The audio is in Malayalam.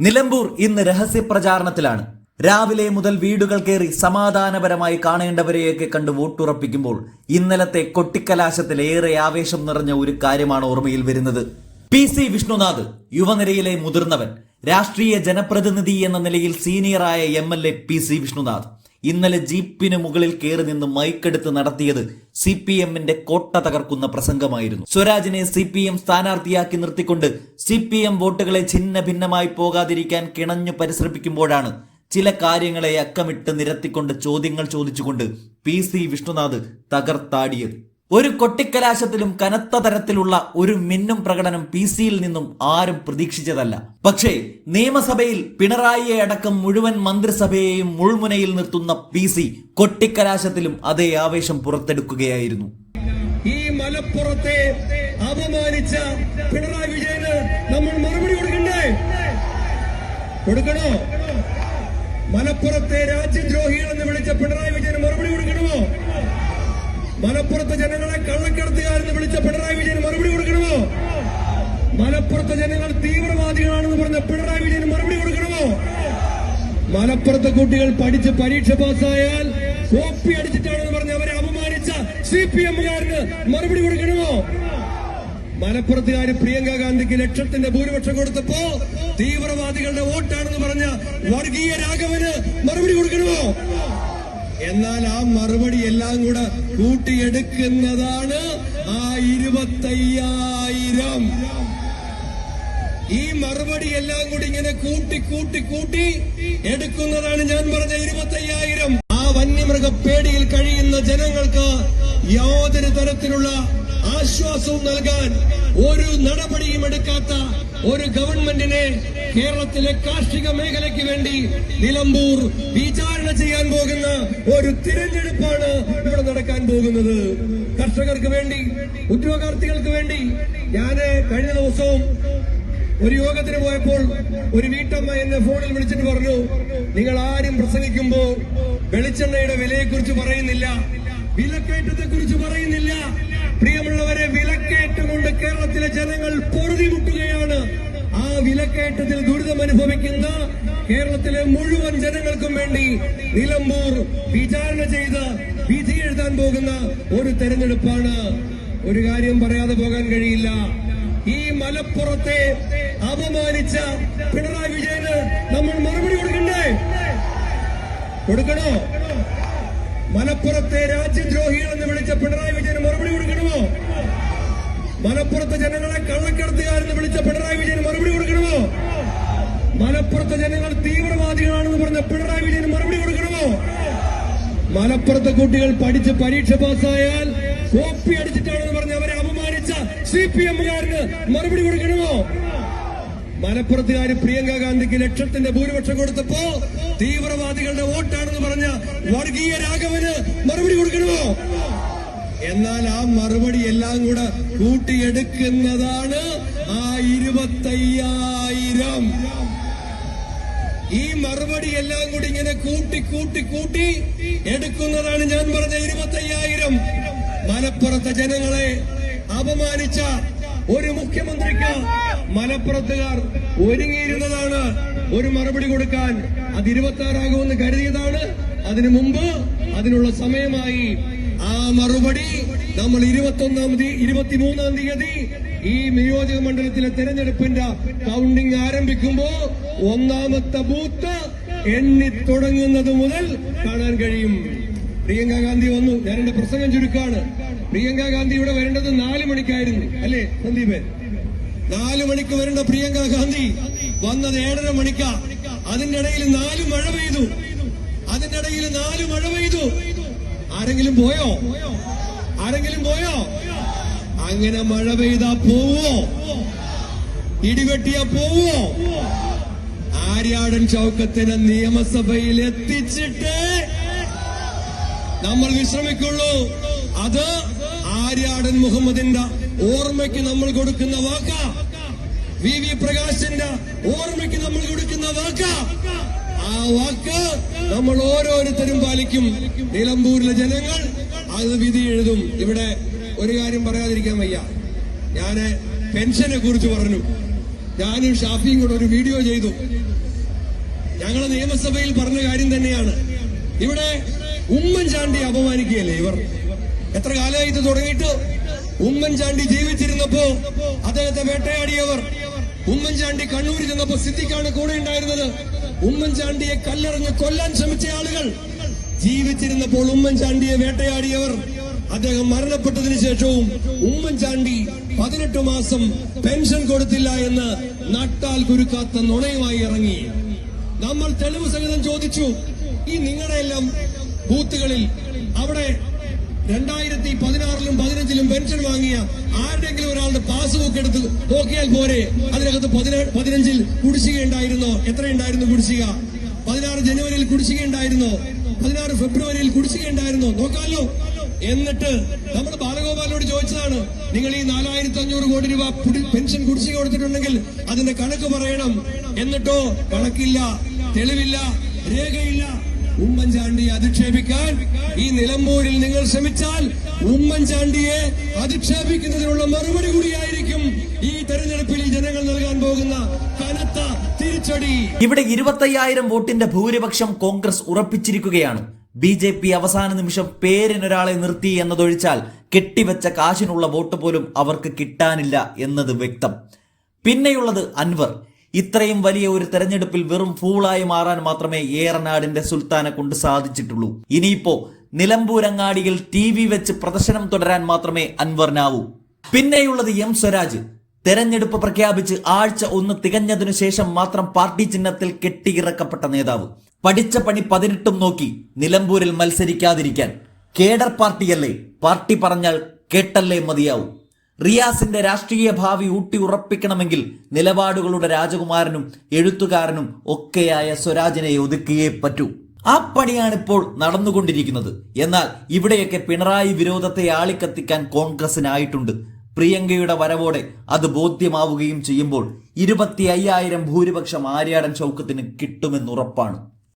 നിലമ്പൂർ ഇന്ന് രഹസ്യ പ്രചാരണത്തിലാണ്. രാവിലെ മുതൽ വീടുകൾ കയറി സമാധാനപരമായി കാണേണ്ടവരെയൊക്കെ കണ്ട് വോട്ടുറപ്പിക്കുമ്പോൾ ഇന്നലത്തെ കൊട്ടിക്കലാശത്തിൽ ഏറെ ആവേശം നിറഞ്ഞ ഒരു കാര്യമാണ് ഓർമ്മയിൽ വരുന്നത്. പി സി വിഷ്ണുനാഥ് യുവനിരയിലെ മുതിർന്നവൻ രാഷ്ട്രീയ ജനപ്രതിനിധി എന്ന നിലയിൽ സീനിയറായ M L A P C Vishnunath. ഇന്നലെ ജീപ്പിന് മുകളിൽ കയറി നിന്ന് മൈക്കെടുത്ത് നടത്തിയത് സി പി എമ്മിന്റെ കോട്ട തകർക്കുന്ന പ്രസംഗമായിരുന്നു. സ്വരാജിനെ സി പി എം സ്ഥാനാർത്ഥിയാക്കി നിർത്തിക്കൊണ്ട് സി പി എം വോട്ടുകളെ ഛിന്ന ഭിന്നമായി പോകാതിരിക്കാൻ കിണഞ്ഞു പരിശ്രമിക്കുമ്പോഴാണ് ചില കാര്യങ്ങളെ അക്കമിട്ട് നിരത്തിക്കൊണ്ട് ചോദ്യങ്ങൾ ചോദിച്ചുകൊണ്ട് പി സി വിഷ്ണുനാഥ് തകർത്താടിയത്. ഒരു കൊട്ടിക്കലാശത്തിലും കനത്ത തരത്തിലുള്ള ഒരു മിന്നും പ്രകടനം പി സിയിൽ നിന്നും ആരും പ്രതീക്ഷിച്ചതല്ല. പക്ഷേ നിയമസഭയിൽ പിണറായിയെ അടക്കം മുഴുവൻ മന്ത്രിസഭയെയും മുൾമുനയിൽ നിർത്തുന്ന പി സി കൊട്ടിക്കലാശത്തിലും അതേ ആവേശം പുറത്തെടുക്കുകയായിരുന്നു. ഈ മലപ്പുറത്തെ അപമാനിച്ച പിണറായി വിജയന് നമ്മൾ മറുപടി കൊടുക്കണ്ടേ? കൊടുക്കണോ? മലപ്പുറത്തെ രാജ്യദ്രോഹികൾ എന്ന് വിളിച്ച പിണറായി വിജയന് മറുപടി കൊടുക്കണമോ? മലപ്പുറത്തെ ജനങ്ങളെ കള്ളക്കടത്തുകാരെന്ന് വിളിച്ച പിണറായി വിജയൻ മറുപടി കൊടുക്കണമോ? മലപ്പുറത്തെ ജനങ്ങൾ തീവ്രവാദികളാണെന്ന് പറഞ്ഞ പിണറായി വിജയൻ മറുപടി കൊടുക്കണമോ? മലപ്പുറത്തെ കുട്ടികൾ പഠിച്ച് പരീക്ഷ പാസ്സായാൽ കോപ്പി അടിച്ചിട്ടാണെന്ന് പറഞ്ഞ് അവരെ അപമാനിച്ച സി പി എമ്മുകാരന് മറുപടി കൊടുക്കണമോ? മലപ്പുറത്തുകാര് പ്രിയങ്ക ഗാന്ധിക്ക് ലക്ഷത്തിന്റെ ഭൂരിപക്ഷം കൊടുത്തപ്പോ തീവ്രവാദികളുടെ വോട്ടാണെന്ന് പറഞ്ഞ വർഗീയ രാഘവന് മറുപടി കൊടുക്കണമോ? എന്നാൽ ആ മറുപടി എല്ലാം കൂടെ കൂട്ടിയെടുക്കുന്നതാണ് ആ ഇരുപത്തയ്യായിരം. ഈ മറുപടി എല്ലാം കൂടി ഇങ്ങനെ കൂട്ടി കൂട്ടി കൂട്ടി എടുക്കുന്നതാണ് ഞാൻ പറഞ്ഞ ഇരുപത്തയ്യായിരം. ആ വന്യമൃഗ പേടിയിൽ കഴിയുന്ന ജനങ്ങൾക്ക് യാതൊരു തരത്തിലുള്ള ആശ്വാസവും നൽകാൻ ഒരു നടപടിയും എടുക്കാത്ത ഒരു ഗവൺമെന്റിനെ കേരളത്തിലെ കാർഷിക മേഖലയ്ക്ക് വേണ്ടി നിലമ്പൂർ വിചാരണ ചെയ്യാൻ പോകുന്ന ഒരു തിരഞ്ഞെടുപ്പാണ് ഇവിടെ നടക്കാൻ പോകുന്നത്. കർഷകർക്ക് വേണ്ടി ഉദ്യോഗാർത്ഥികൾക്ക് വേണ്ടി ഞാൻ കഴിഞ്ഞ ദിവസവും ഒരു യോഗത്തിന് പോയപ്പോൾ ഒരു വീട്ടമ്മ എന്നെ ഫോണിൽ വിളിച്ചിട്ട് പറഞ്ഞു നിങ്ങൾ ആരും പ്രസംഗിക്കുമ്പോ വെളിച്ചെണ്ണയുടെ വിലയെക്കുറിച്ച് പറയുന്നില്ല. വിലക്കയറ്റത്തെ കുറിച്ച് പറയുന്നില്ല. പ്രിയമുള്ളവരെ വിലക്കയറ്റം കൊണ്ട് കേരളത്തിലെ ജനങ്ങൾ പൊറുതിമുട്ടുകയാണ് ആ വിലക്കയറ്റത്തിൽ ദുരിതം അനുഭവിക്കുന്ന കേരളത്തിലെ മുഴുവൻ ജനങ്ങൾക്കും വേണ്ടി നിലമ്പൂർ വിചാരണ ചെയ്ത് വിധി എഴുതാൻ പോകുന്ന ഒരു തെരഞ്ഞെടുപ്പാണ്. ഒരു കാര്യം പറയാതെ പോകാൻ കഴിയില്ല. ഈ മലപ്പുറത്തെ അപമാനിച്ച പിണറായി വിജയന് നമ്മൾ മറുപടി കൊടുക്കണ്ടേ? കൊടുക്കണോ? മലപ്പുറത്തെ രാജ്യദ്രോഹികൾ എന്ന് വിളിച്ച പിണറായി വിജയന് മറുപടി കൊടുക്കണമോ? മലപ്പുറത്തെ ജനങ്ങളെ കള്ളക്കടത്തുകാരെന്ന് വിളിച്ച പിണറായി വിജയന് മറുപടി കൊടുക്കണമോ? മലപ്പുറത്തെ ജനങ്ങൾ തീവ്രവാദികളാണെന്ന് പറഞ്ഞ പിണറായി വിജയന് മറുപടി കൊടുക്കണമോ? മലപ്പുറത്തെ കുട്ടികൾ പഠിച്ച് പരീക്ഷ പാസ്സായാൽ കോപ്പി അടിച്ചിട്ടാണെന്ന് പറഞ്ഞ് അവരെ അപമാനിച്ച സി പി എമ്മുകാരന് മറുപടി കൊടുക്കണമോ? മലപ്പുറത്തുകാര് പ്രിയങ്ക ഗാന്ധിക്ക് ലക്ഷത്തിന്റെ ഭൂരിപക്ഷം കൊടുത്തപ്പോ തീവ്രവാദികളുടെ വോട്ടാണെന്ന് പറഞ്ഞ വർഗീയ രാഘവന് മറുപടി കൊടുക്കണമോ എന്നാൽ ആ മറുപടി എല്ലാം കൂടെ കൂട്ടിയെടുക്കുന്നതാണ് ആ ഇരുപത്തയ്യായിരം. ഈ മറുപടി എല്ലാം കൂടി ഇങ്ങനെ കൂട്ടി കൂട്ടി കൂട്ടി എടുക്കുന്നതാണ് ഞാൻ പറഞ്ഞ ഇരുപത്തയ്യായിരം. മലപ്പുറത്തെ ജനങ്ങളെ അപമാനിച്ച ഒരു മുഖ്യമന്ത്രിക്ക് മലപ്പുറത്തുകാർ ഒരുങ്ങിയിരുന്നതാണ്. ഒരു മറുപടി കൊടുക്കാൻ അത് ഇരുപത്തി ആറാകുമെന്ന് കരുതിയതാണ്. അതിനു മുമ്പ് അതിനുള്ള സമയമായി ആ മറുപടി നമ്മൾ ഇരുപത്തി ഒന്നാം തീയതി ഇരുപത്തിമൂന്നാം തീയതി ഈ നിയോജക മണ്ഡലത്തിലെ തെരഞ്ഞെടുപ്പിന്റെ കൗണ്ടിംഗ് ആരംഭിക്കുമ്പോ ഒന്നാമത്തെ ബൂത്ത് എണ്ണി തുടങ്ങുന്നത് മുതൽ കാണാൻ കഴിയും. പ്രിയങ്ക ഗാന്ധി വന്നു. ഞാൻ എന്റെ പ്രസംഗം ചുരുക്കാണ്. പ്രിയങ്ക ഗാന്ധി ഇവിടെ വരേണ്ടത് നാല് മണിക്കായിരുന്നു. അല്ലേ സന്ദീപ്? നാലു മണിക്ക് വരേണ്ട പ്രിയങ്ക ഗാന്ധി വന്നത് ഏഴര മണിക്കാ. അതിന്റെ ഇടയിൽ നാല് മഴ പെയ്തു. അതിന്റെ ഇടയിൽ നാല് മഴ പെയ്തു. ആരെങ്കിലും പോയോ? ആരെങ്കിലും പോയോ? അങ്ങനെ മഴ പെയ്താ പോവോ? ഇടിവെട്ടിയാ പോവോ? ആര്യാടൻ ചൗക്കത്തിനെ നിയമസഭയിൽ എത്തിച്ചിട്ട് നമ്മൾ വിശ്രമിക്കുള്ളൂ. അത് ആര്യാടൻ മുഹമ്മദിന്റെ ഓർമ്മയ്ക്ക് നമ്മൾ കൊടുക്കുന്ന വാക്ക. വി വി പ്രകാശിന്റെ ഓർമ്മയ്ക്ക് നമ്മൾ കൊടുക്കുന്ന വാക്ക. ആ വാക്ക് നമ്മൾ ഓരോരുത്തരും പാലിക്കും. നിലമ്പൂരിലെ ജനങ്ങൾ അത് വിധി എഴുതും. ഇവിടെ ഒരു കാര്യം പറയാതിരിക്കാൻ വയ്യ. ഞാൻ പെൻഷനെ കുറിച്ച് പറഞ്ഞു. ഞാനും ഷാഫിയും കൂടെ ഒരു വീഡിയോ ചെയ്തു. ഞങ്ങളെ നിയമസഭയിൽ പറഞ്ഞ കാര്യം തന്നെയാണ്. ഇവിടെ ഉമ്മൻചാണ്ടി അപമാനിക്കുകയല്ലേ ഇവർ? എത്ര കാലമായി ഇത് തുടങ്ങിയിട്ട്? ഉമ്മൻചാണ്ടി ജീവിച്ചിരുന്നപ്പോ അദ്ദേഹത്തെ വേട്ടയാടിയവർ. ഉമ്മൻചാണ്ടി കണ്ണൂരിൽ ചെന്നപ്പോ സിദ്ദിഖാണ് കൂടെ ഉണ്ടായിരുന്നത്. ഉമ്മൻചാണ്ടിയെ കല്ലെറിഞ്ഞ് കൊല്ലാൻ ശ്രമിച്ച ആളുകൾ. ജീവിച്ചിരുന്നപ്പോൾ ഉമ്മൻചാണ്ടിയെ വേട്ടയാടിയവർ. അദ്ദേഹം മരണപ്പെട്ടതിന് ശേഷവും ഉമ്മൻചാണ്ടി പതിനെട്ട് മാസം പെൻഷൻ കൊടുത്തില്ല എന്ന് നട്ടാൽ കുരുക്കാത്ത നുണയുമായി ഇറങ്ങി. നമ്മൾ തെളിവ് സഹിതം ചോദിച്ചു ഈ നിങ്ങളുടെ എല്ലാം ബൂത്തുകളിൽ അവിടെ രണ്ടായിരത്തി പതിനാറിലും പതിനഞ്ചിലും പെൻഷൻ വാങ്ങിയ ആരുടെങ്കിലും ഒരാളുടെ പാസ്ബുക്ക് എടുത്ത് നോക്കിയാൽ പോരെ. അതിനകത്ത് പതിനഞ്ചിൽ കുടിശ്ശിക ഉണ്ടായിരുന്നോ? എത്ര ഉണ്ടായിരുന്നു കുടിശ്ശിക? പതിനാറ് ജനുവരിയിൽ കുടിശ്ശിക ഉണ്ടായിരുന്നോ? പതിനാറ് ഫെബ്രുവരിയിൽ കുടിശ്ശിക ഉണ്ടായിരുന്നോ? നോക്കാലോ. എന്നിട്ട് നമ്മൾ ബാലഗോപാലിനോട് ചോദിച്ചതാണ് നിങ്ങൾ ഈ നാലായിരത്തി അഞ്ഞൂറ് കോടി രൂപ പെൻഷൻ കുടിശ്ശിക കൊടുത്തിട്ടുണ്ടെങ്കിൽ അതിന്റെ കണക്ക് പറയണം. എന്നിട്ടോ കണക്കില്ല തെളിവില്ല രേഖയില്ല. ഉമ്മൻചാണ്ടിയെ അധിക്ഷേപിക്കാൻ ഈ നിലമ്പൂരിൽ നിങ്ങൾ ശ്രമിച്ചാൽ ഉമ്മൻചാണ്ടിയെ അധിക്ഷേപിക്കുന്നതിനുള്ള മറുപടി കൂടിയായിരിക്കും ഈ തെരഞ്ഞെടുപ്പിൽ ജനങ്ങൾ നൽകാൻ പോകുന്ന കനത്ത തിരിച്ചടി. ഇവിടെ ഇരുപത്തയ്യായിരം വോട്ടിന്റെ ഭൂരിപക്ഷം കോൺഗ്രസ് ഉറപ്പിച്ചിരിക്കുകയാണ്. ബി ജെ പി അവസാന നിമിഷം പേരിനൊരാളെ നിർത്തി എന്നതൊഴിച്ചാൽ കെട്ടിവെച്ച കാശിനുള്ള വോട്ട് പോലും അവർക്ക് കിട്ടാനില്ല എന്നത് വ്യക്തം. പിന്നെയുള്ളത് അൻവർ. ഇത്രയും വലിയ ഒരു തെരഞ്ഞെടുപ്പിൽ വെറും ഫൂളായി മാറാൻ മാത്രമേ ഏറനാടിന്റെ സുൽത്താനെ കൊണ്ട് സാധിച്ചിട്ടുള്ളൂ. ഇനിയിപ്പോ നിലമ്പൂരങ്ങാടിയിൽ ടി വി വെച്ച് പ്രദർശനം തുടരാൻ മാത്രമേ അൻവറിനാവൂ. പിന്നെയുള്ളത് എം സ്വരാജ്. തെരഞ്ഞെടുപ്പ് പ്രഖ്യാപിച്ച് ആഴ്ച ഒന്ന് തികഞ്ഞതിനു ശേഷം മാത്രം പാർട്ടി ചിഹ്നത്തിൽ കെട്ടിയിറക്കപ്പെട്ട നേതാവ്. പഠിച്ച പണി പതിനെട്ടും നോക്കി നിലമ്പൂരിൽ മത്സരിക്കാതിരിക്കാൻ. കേഡർ പാർട്ടിയല്ലേ? പാർട്ടി പറഞ്ഞാൽ കേട്ടല്ലേ മതിയാവൂ. റിയാസിന്റെ രാഷ്ട്രീയ ഭാവി ഊട്ടി ഉറപ്പിക്കണമെങ്കിൽ നിലപാടുകളുടെ രാജകുമാരനും എഴുത്തുകാരനും ഒക്കെയായ സ്വരാജിനെ ഒതുക്കിയേ പറ്റൂ. ആ പണിയാണ് പണിയാണിപ്പോൾ നടന്നുകൊണ്ടിരിക്കുന്നത്. എന്നാൽ ഇവിടെയൊക്കെ പിണറായി വിരോധത്തെ ആളിക്കത്തിക്കാൻ കോൺഗ്രസിനായിട്ടുണ്ട്. പ്രിയങ്കയുടെ വരവോടെ അത് ബോധ്യമാവുകയും ചെയ്യുമ്പോൾ ഇരുപത്തി അയ്യായിരം ഭൂരിപക്ഷം ആര്യാടൻ ചൗക്കത്തിന് കിട്ടുമെന്നുറപ്പാണ്.